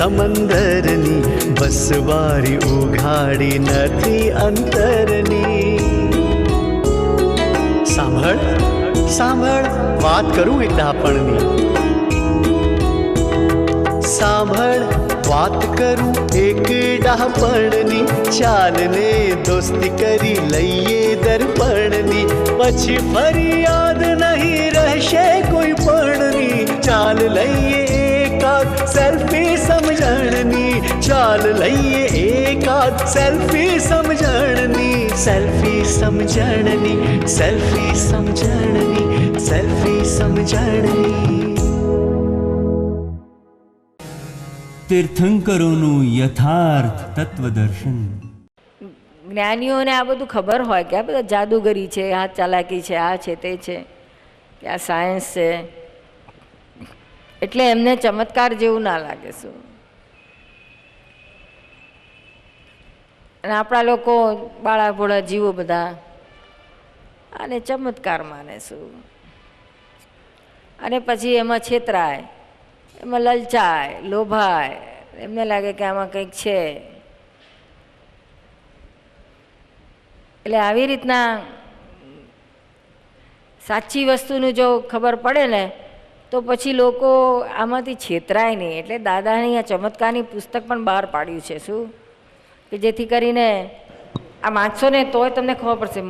સમંદરની બસવારી ઉઘાડી નથી અંતરની સાંભળ સાંભળ વાત કરું એક ડાપણની સાંભળ વાત કરું એક ડાપણની ચાલને દોસ્તી કરી લઈએ દર્પણની પછી ફરી યાદ નહીં રહેશે કોઈ પણની ચાલ લઈએ એકાદ સેલ્ફી સમજણની ચાલ લઈએ એકાદ સેલ્ફી સમજણની સેલ્ફી સમજણની સેલ્ફી સમજણની સેલ્ફી સમજણની તીર્થંકરોનું યથાર્થ તત્વદર્શન જ્ઞાનીઓને આ બધું ખબર હોય કે આ બધા જાદુગરી છે આ ચાલાકી છે આ છે તે છે કે આ સાયન્સ છે. એટલે એમને ચમત્કાર જેવું ના લાગે શું? અને આપણા લોકો બાળા ભોળા જીવો બધા. અને ચમત્કાર માને શું અને પછી એમાં છેતરાય, એમાં લલચાય, લોભાય, એમને લાગે કે આમાં કંઈક છે. એટલે આવી રીતના સાચી વસ્તુનું જો ખબર પડે ને, તો પછી લોકો આમાંથી છેતરાય નહીં. એટલે દાદાની આ ચમત્કારની પુસ્તક પણ બહાર પાડ્યું છે, શું? કે જેથી કરીને આ વાંચશો ને તોય તમને ખબર પડશે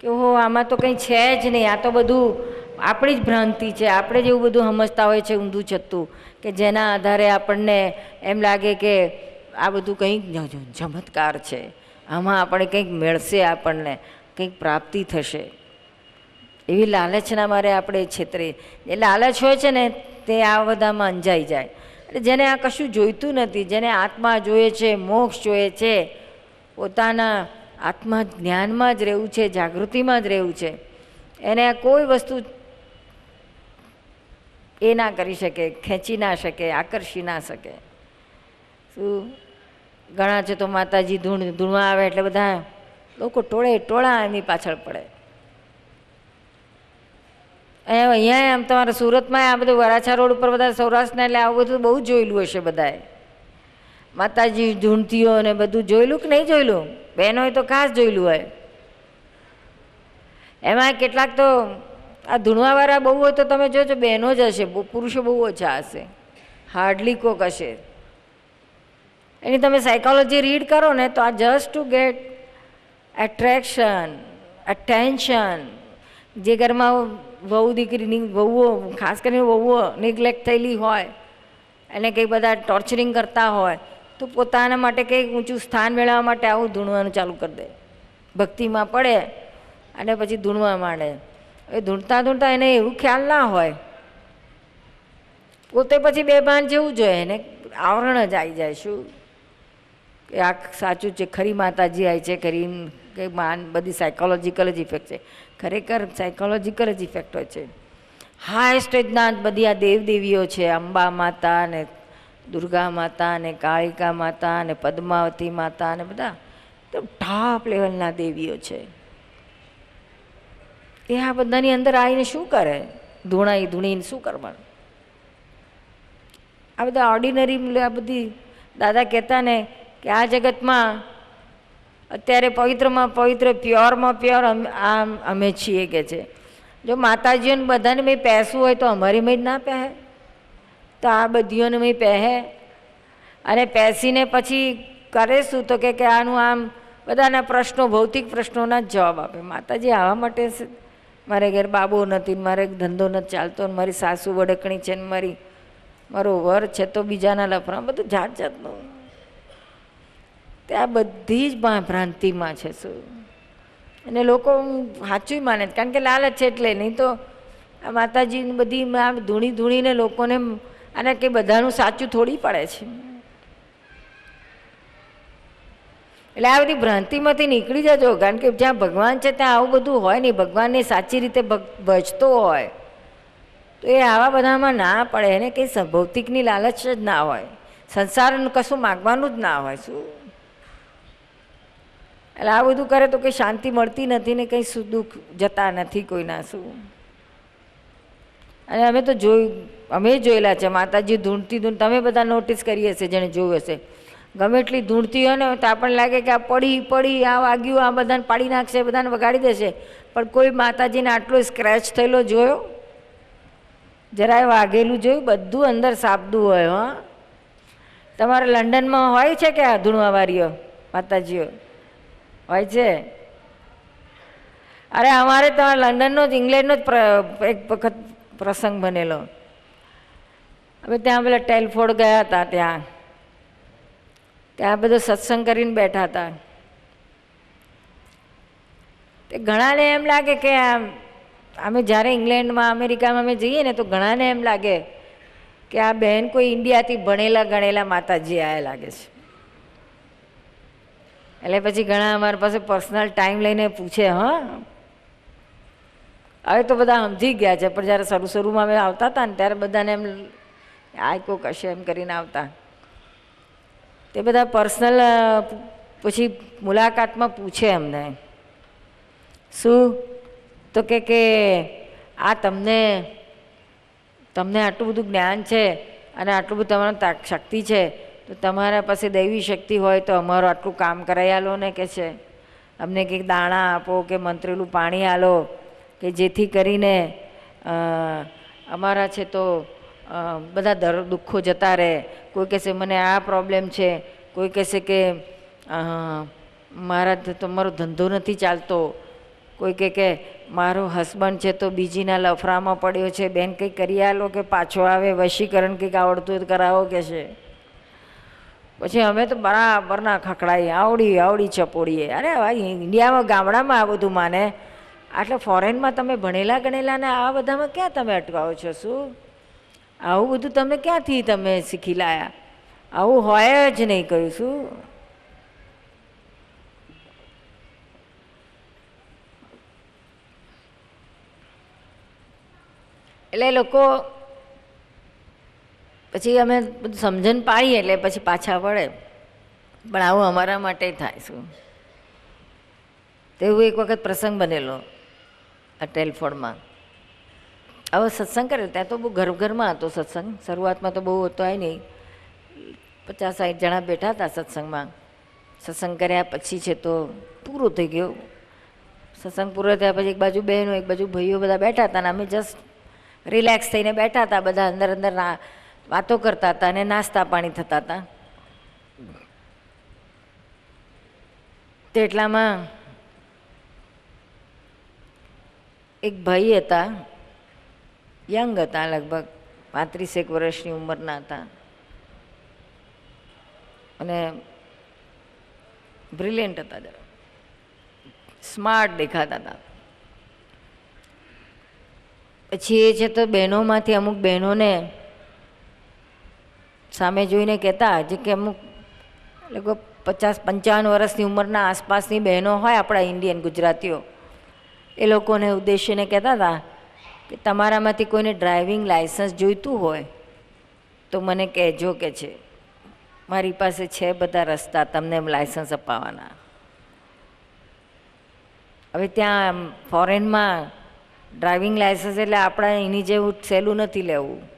કે ઓહો, આમાં તો કંઈ છે જ નહીં. આ તો બધું આપણી જ ભ્રાંતિ છે. આપણે જેવું બધું સમજતા હોય છે ઊંધું છતું કે જેના આધારે આપણને એમ લાગે કે આ બધું કંઈક ચમત્કાર છે. આમાં આપણે કંઈક મળશે આપણને, કંઈક પ્રાપ્તિ થશે. એવી લાલચના મારે આપણે છેતરે એ લાલચ હોય છે ને, તે આ બધામાં અંજાઈ જાય. જેને આ કશું જોઈતું નથી, જેને આત્મા જોઈએ છે, મોક્ષ જોઈએ છે, પોતાના આત્મા જ્ઞાનમાં જ રહેવું છે, જાગૃતિમાં જ રહેવું છે. એને કોઈ વસ્તુ એ ના કરી શકે, ખેંચી ના શકે, આકર્ષી ના શકે. શું? ઘણા છે તો માતાજી ધૂણ, ધૂણવા આવે એટલે બધા લોકો ટોળે ટોળા એની પાછળ પડે. અહીંયા અહીંયા આમ તમારા સુરતમાં આ બધું વરાછા રોડ ઉપર બધા સૌરાષ્ટ્રના એટલે આવું બધું બહુ જોયેલું હશે બધાએ. માતાજી ઝૂંટતીઓ ને બધું જોયેલું કે નહીં જોયેલું? બહેનોએ તો ખાસ જોયેલું હોય. એમાં કેટલાક તો આ ધૂણવાવાળા બહુ હોય તો તમે જોજો, બહેનો જ હશે પુરુષો બહુ ઓછા હશે. હાર્ડલી કોક હશે. એની તમે સાયકોલોજી રીડ કરો ને તો આ just to get attraction attention જે ઘરમાં વહુ દીકરીની વહુઓ, ખાસ કરીને વહુઓ નિગ્લેક્ટ થયેલી હોય એને કંઈ બધા ટોર્ચરિંગ કરતા હોય, તો પોતાના માટે કંઈક ઊંચું સ્થાન મેળવવા માટે આવું ધૂણવાનું ચાલુ કરી દે. ભક્તિમાં પડે અને પછી ધૂણવા માંડે. એ ધૂણતા ધૂણતા એને એવું ખ્યાલ ના હોય. પોતે પછી બેભાન જેવું જોઈએ એને આવરણ જ આવી જાય શું? કે આ સાચું છે, ખરી માતાજી આવી છે, ખરી કે માન, બધી સાયકોલોજીકલ જ ઇફેક્ટ છે. ખરેખર સાયકોલોજીકલ જ ઇફેક્ટ હોય છે. હાઈસ્ટ સ્ટેજના બધી આ દેવદેવીઓ છે, અંબા માતા ને દુર્ગા માતા ને કાળિકા માતા ને પદ્માવતી માતા ને બધા તો ટોપ લેવલના દેવીઓ છે. એ આ બધાની અંદર આવીને શું કરે? ધૂણાઈ ધૂણીને શું કરવાનું? આ બધા ઓર્ડિનરી આ બધી દાદા કહેતા ને કે આ જગતમાં અત્યારે પવિત્રમાં પવિત્ર, પ્યોરમાં પ્યોર આમ અમે છીએ કે છે. જો માતાજીઓને બધાને મેં પહેરવું હોય તો અમારી મેં જ ના પહે તો આ બધીઓને મેં પહે અને પહેસીને પછી કરે શું તો કે આનું આમ બધાના પ્રશ્નો, ભૌતિક પ્રશ્નોના જ જવાબ આપે. માતાજી આવા માટે મારે ઘેર બાબો નથી, મારે ધંધો નથી ચાલતો, ને મારી સાસુ વડકણી છે, ને મારી, મારો વર છે તો બીજાના લફરા બધું જાત જાતનું. તે આ બધી જ ભ્રાંતિમાં છે શું? અને લોકો સાચું માને કારણ કે લાલચ છે એટલે નહીં તો આ માતાજીની બધી આ ધૂણી ધૂણીને લોકોને અને કે બધાનું સાચું થોડી પડે છે. એટલે આ બધી ભ્રાંતિમાંથી નીકળી જજો, કારણ કે જ્યાં ભગવાન છે ત્યાં આવું બધું હોય નહીં, ભગવાનને સાચી રીતે ભજતો હોય, તો એ આવા બધામાં ના પડે, એને કંઈ ભૌતિકની લાલચ જ ના હોય, સંસારનું કશું માગવાનું જ ના હોય શું? એટલે આ બધું કરે તો કંઈ શાંતિ મળતી નથી ને કંઈ શું દુઃખ જતા નથી કોઈના શું. અને અમે તો જોયું અમે જોયેલા છે, માતાજી ધૂણતી ધૂણ, તમે બધા નોટિસ કરી હશે જેણે જોયું હશે. ગમે એટલી ધૂણતી હોય ને તો આપણને લાગે કે આ પડી પડી, આ વાગ્યું, આ બધાને પાડી નાખશે, બધાને વગાડી દેશે. પણ કોઈ માતાજીને આટલો સ્ક્રેચ થયેલો જોયો? જરાય વાગેલું જોયું? બધું અંદર સાબદું હોય, હા. તમારે લંડનમાં હોય છે કે આ ધૂણવાવારીઓ માતાજીઓ? હોય છે. અરે અમારે તો લંડનનો જ, ઇંગ્લેન્ડનો જ એક વખત પ્રસંગ બનેલો. હવે ત્યાં પેલા ટેલફોર્ડ ગયા હતા ત્યાં. ત્યાં બધો સત્સંગ કરીને બેઠા હતા. તે ઘણાને એમ લાગે કે અમે જ્યારે ઇંગ્લેન્ડમાં, અમેરિકામાં અમે જઈએ ને તો ઘણાને એમ લાગે કે આ બહેન કોઈ ઇન્ડિયાથી ભણેલા ગણેલા માતાજી આયા લાગે છે. એટલે પછી ઘણા અમારી પાસે પર્સનલ ટાઈમ લઈને પૂછે, હા? હવે તો બધા સમજી ગયા છે, પણ જ્યારે શરૂ શરૂમાં અમે આવતા હતા ને, ત્યારે બધાને એમ આ કોક હશે એમ કરીને આવતા. તે બધા પર્સનલ પછી મુલાકાતમાં પૂછે અમને. શું? તો કે કે, આ તમને તમને આટલું બધું જ્ઞાન છે અને આટલું બધું તમારું શક્તિ છે. તો તમારા પાસે દૈવી શક્તિ હોય તો અમારું આટલું કામ કરાવી આલો ને કે છે? અમને કંઈક દાણા આપો કે મંત્રેલું પાણી આલો કે જેથી કરીને અમારા છે તો બધા દર દુઃખો જતા રહે. કોઈ કહેશે, મને આ પ્રોબ્લેમ છે. કોઈ કહેશે કે મારા તમારો ધંધો નથી ચાલતો. કોઈ કહે કે મારો હસબન્ડ છે તો બીજીના લફરામાં પડ્યો છે. બેન કંઈક કરી આલો કે પાછો આવે? વશીકરણ કંઈક આવડતું કરાવો કે છે પછી અમે તો બરાબરના ખકડાઈ આવડી આવડી ચપોડીએ અરે ભાઈ, ઇન્ડિયામાં, ગામડામાં આ બધું માને. આટલે ફોરેનમાં તમે ભણેલા ગણેલા ને આ બધામાં ક્યાં તમે અટકાવો છો, શું? આવું બધું તમે ક્યાંથી તમે શીખી લાયા? આવું હોય જ નહીં કહ્યું શું? એટલે લોકો પછી અમે બધું સમજણ પાડીએ એટલે પછી પાછા વળે. પણ આવું અમારા માટે થાય શું? તેવું એક વખત પ્રસંગ બનેલો આ ટેલફોડમાં. હવે સત્સંગ કરે, ત્યાં તો બહુ ઘર ઘરમાં હતો સત્સંગ. શરૂઆતમાં તો બહુ હતો આય નહીં. પચાસ સાઠ જણા બેઠા હતા સત્સંગમાં. સત્સંગ કર્યા પછી છે તો પૂરું થઈ ગયું. સત્સંગ પૂરો થયા પછી એક બાજુ બહેનો, એક બાજુ ભાઈઓ બધા બેઠા હતા અને અમે જસ્ટ રિલેક્સ થઈને બેઠા હતા બધા અંદર અંદર વાતો કરતા હતા અને નાસ્તા પાણી થતા હતા. તેટલામાં એક ભાઈ હતા, યંગ હતા લગભગ, પાંત્રીસેક વર્ષની ઉંમરના હતા. અને બ્રિલિયન્ટ હતા જરા. સ્માર્ટ દેખાતા હતા. પછી એ છે તો બહેનોમાંથી અમુક બહેનોને સામે જોઈને કહેતા જે કે અમુક લગભગ પચાસ પંચાવન વર્ષની ઉંમરના આસપાસની બહેનો હોય આપણા ઇન્ડિયન ગુજરાતીઓ, એ લોકોને ઉદ્દેશ્યને કહેતા હતા કે તમારામાંથી કોઈને ડ્રાઇવિંગ લાઇસન્સ જોઈતું હોય તો મને કહેજો કે છે. મારી પાસે છે બધા રસ્તા, તમને લાઇસન્સ અપાવવાના હવે ત્યાં ફોરેનમાં ડ્રાઇવિંગ લાઇસન્સ એટલે આપણા એની જેવું સહેલું નથી લેવું.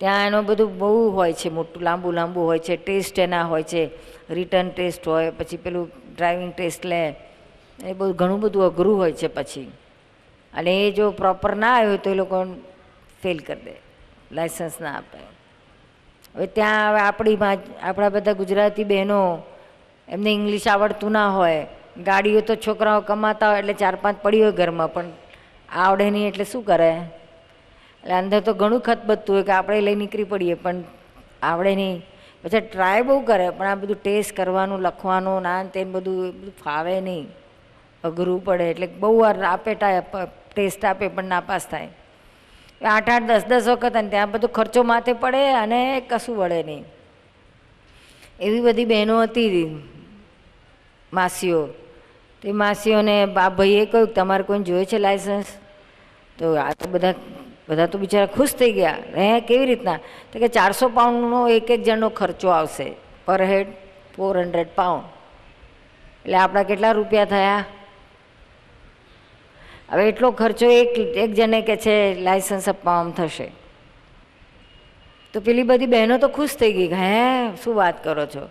ત્યાં એનું બધું બહુ હોય છે, મોટું, લાંબુ લાંબુ હોય છે, ટેસ્ટ એના હોય છે, રિટર્ન ટેસ્ટ હોય, પછી પેલું ડ્રાઇવિંગ ટેસ્ટ લે, એ બધું ઘણું બધું અઘરું હોય છે પછી. અને એ જો પ્રોપર ના આવ્યું તો એ લોકો ફેલ કરી દે, લાઇસન્સ ના આપે. હવે ત્યાં હવે આપણી આપણા બધા ગુજરાતી બહેનો એમને ઇંગ્લિશ આવડતું ના હોય, ગાડીઓ તો છોકરાઓ કમાતા હોય એટલે ચાર પાંચ પડી હોય ઘરમાં, પણ આવડે નહીં એટલે શું કરે? એટલે અંદર તો ઘણું ખતબતું હોય કે આપણે લઈ નીકળી પડીએ, પણ આવડે નહીં. પછી ટ્રાય બહુ કરે, પણ આ બધું ટેસ્ટ કરવાનું, લખવાનું, ના તેમ બધું બધું ફાવે નહીં. અઘરું પડે, એટલે બહુ વાર આપે ટેસ્ટ આપે, પણ નાપાસ થાય. આઠ આઠ, દસ દસ વખત અને ત્યાં બધો ખર્ચો માથે પડે અને કશું વળે નહીં. એવી બધી બહેનો હતી માસીઓ. તે માસીઓને આ ભાઈએ કહ્યું તમારે કોઈને જોઈએ છે લાઇસન્સ તો આ તો બધા બધા તો બિચારા ખુશ થઈ ગયા. હે, કેવી રીતના? તો કે ચારસો પાઉન્ડનો એક એક જણનો ખર્ચો આવશે પર હેડ ફોર હંડ્રેડ પાઉન્ડ. એટલે આપણા કેટલા રૂપિયા થયા? હવે એટલો ખર્ચો એક એક જણે કે છે લાઇસન્સ અપાવવામાં થશે. તો પેલી બધી બહેનો તો ખુશ થઈ ગઈ હે, શું વાત કરો છો?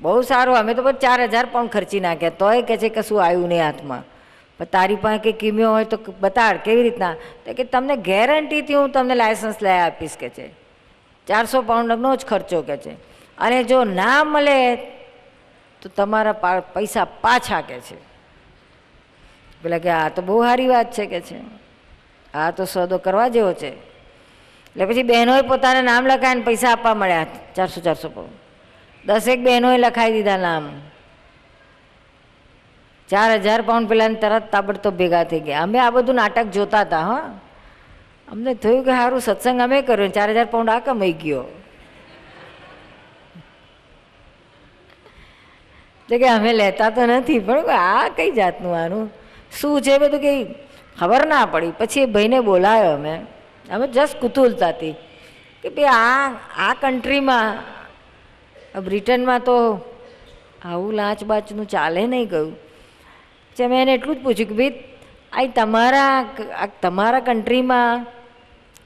બહુ સારું, અમે તો ચાર હજાર પાઉન્ડ ખર્ચી નાખ્યા. તોય કે છે કશું આવ્યું નહીં હાથમાં. તારી પાસે કંઈ કિમ્યો હોય તો બતાડ કેવી રીતના? તો કે તમને ગેરંટીથી હું તમને લાયસન્સ લઈ આપીશ કે છે. ચારસો પાઉન્ડનો જ ખર્ચો કે છે. અને જો ના મળે તો તમારા પૈસા પાછા કે છે. પેલા કે આ તો બહુ સારી વાત છે કે છે. આ તો સોદો કરવા જેવો છે. એટલે પછી બહેનોએ પોતાના નામ લખાવીને પૈસા આપવા મળ્યા ચારસો ચારસો પાઉન્ડ. દસેક બહેનોએ લખાવી દીધા નામ. ચાર હજાર પાઉન્ડ પેલાને તરત તાબડતોબ ભેગા થઈ ગયા. અમે આ બધું નાટક જોતા હતા, હા. અમને થયું કે સારું સત્સંગ અમે કર્યો ચાર હજાર પાઉન્ડ આ કમાઈ ગયો. તો કે અમે લેતા તો નથી, પણ આ કઈ જાતનું આનું? શું છે બધું કંઈ ખબર ના પડી. પછી એ ભાઈને બોલાયો અમે. અમે જસ્ટ કુતુલતાથી કે ભાઈ આ આ કન્ટ્રીમાં બ્રિટનમાં તો આવું લાંચ બાચનું ચાલે નહીં ગયું. પછી મેં એને એટલું જ પૂછ્યું કે ભાઈ આ તમારા તમારા કન્ટ્રીમાં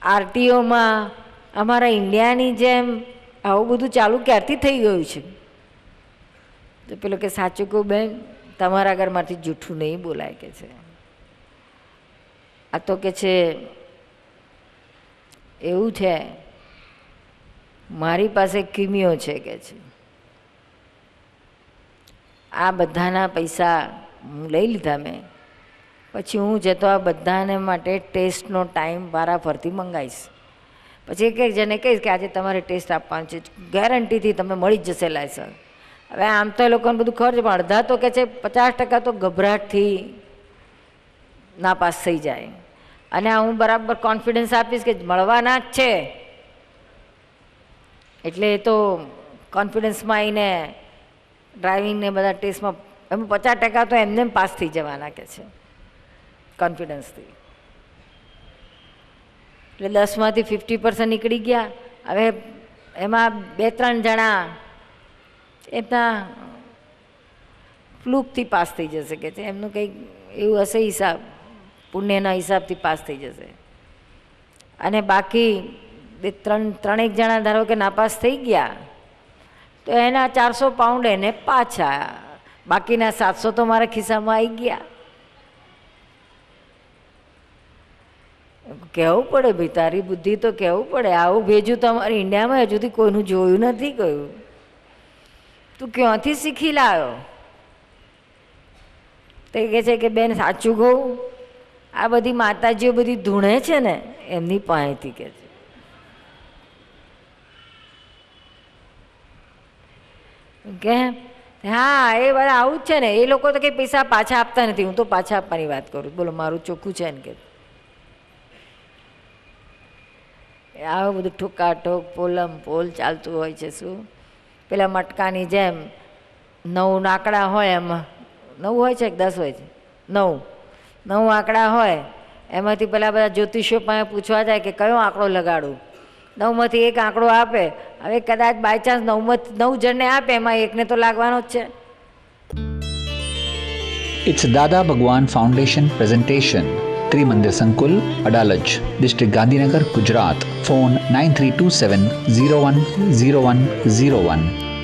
આરટીઓમાં, અમારા ઇન્ડિયાની જેમ આવું બધું ચાલુ ક્યારથી થઈ ગયું છે? તો પેલો કે, સાચું કહું બેન, તમારા ઘરમાંથી જૂઠું નહીં બોલાય કે છે. આ તો કે છે, એવું છે, મારી પાસે કિમિયો છે કે છે. આ બધાના પૈસા હું લઈ લીધા મેં. પછી હું જતો આ બધાને માટે ટેસ્ટનો ટાઈમ વારાફરતી મંગાવીશ પછી એક જેને કહીશ કે આજે તમારે ટેસ્ટ આપવાનો છે, ગેરંટીથી તમે મળી જ જશે લાયસન્સ. હવે આમ તો એ લોકોને બધું ખર્ચ, પણ અડધા તો કે છે, પચાસ ટકા તો ગભરાટથી નાપાસ થઈ જાય. અને હું બરાબર કોન્ફિડન્સ આપીશ કે મળવાના જ છે. એટલે એ તો કોન્ફિડન્સમાં આવીને ડ્રાઇવિંગને બધા ટેસ્ટમાં એમાં પચાસ ટકા તો એમને પાસ થઈ જવાના કે છે. કોન્ફિડન્સથી એટલે દસમાંથી ફિફ્ટી પર્સન્ટ નીકળી ગયા. હવે એમાં બે ત્રણ જણા એમના ફ્લૂકથી પાસ થઈ જશે કે છે. એમનું કંઈક એવું હશે હિસાબ, પુણ્યના હિસાબથી પાસ થઈ જશે. અને બાકી બે ત્રણ, ત્રણેક જણા ધારો કે નાપાસ થઈ ગયા, તો એના ચારસો પાઉન્ડ એને પાછા બાકીના સાતસો તો મારા ખિસ્સામાં આવી ગયા. કહેવું પડે ભાઈ, તારી બુદ્ધિ તો કહેવું પડે? આવું ભેજું તમારે ઇન્ડિયામાં હજુ સુધી કોઈનું જોયું નથી કહ્યું તું ક્યાંથી શીખી લાવ્યો તે કહે છે કે, બેન, સાચું કહું, આ બધી માતાજીઓ બધી ધૂણે છે ને, એમની પાસેથી કે છે. કેમ હા, એ બધા આવું જ છે ને, એ લોકો તો કંઈ પૈસા પાછા આપતા નથી. હું તો પાછા આપવાની વાત કરું બોલો, મારું ચોખ્ખું છે ને કે. આવું બધું ઠોકાઠોક, પોલમ પોલ ચાલતું હોય છે, શું? પેલા મટકાની જેમ, નવ આંકડા હોય એમાં. નવ હોય છે કે દસ હોય છે? નવ. નવ આંકડા હોય. એમાંથી પેલા બધા જ્યોતિષો પાસે પૂછવા જાય કે કયો આંકડો લગાડું? નવમાંથી એક આંકડો આપે હવે કદાચ બાય ચાન્સ નવમાં નવ જણને આપે એમાં એકને તો લાગવાનો જ છે It's Dada Bhagwan Foundation presentation. Trimandir Sankul, Adalaj, District Gandhinagar, Gujarat. Phone 9327 010101.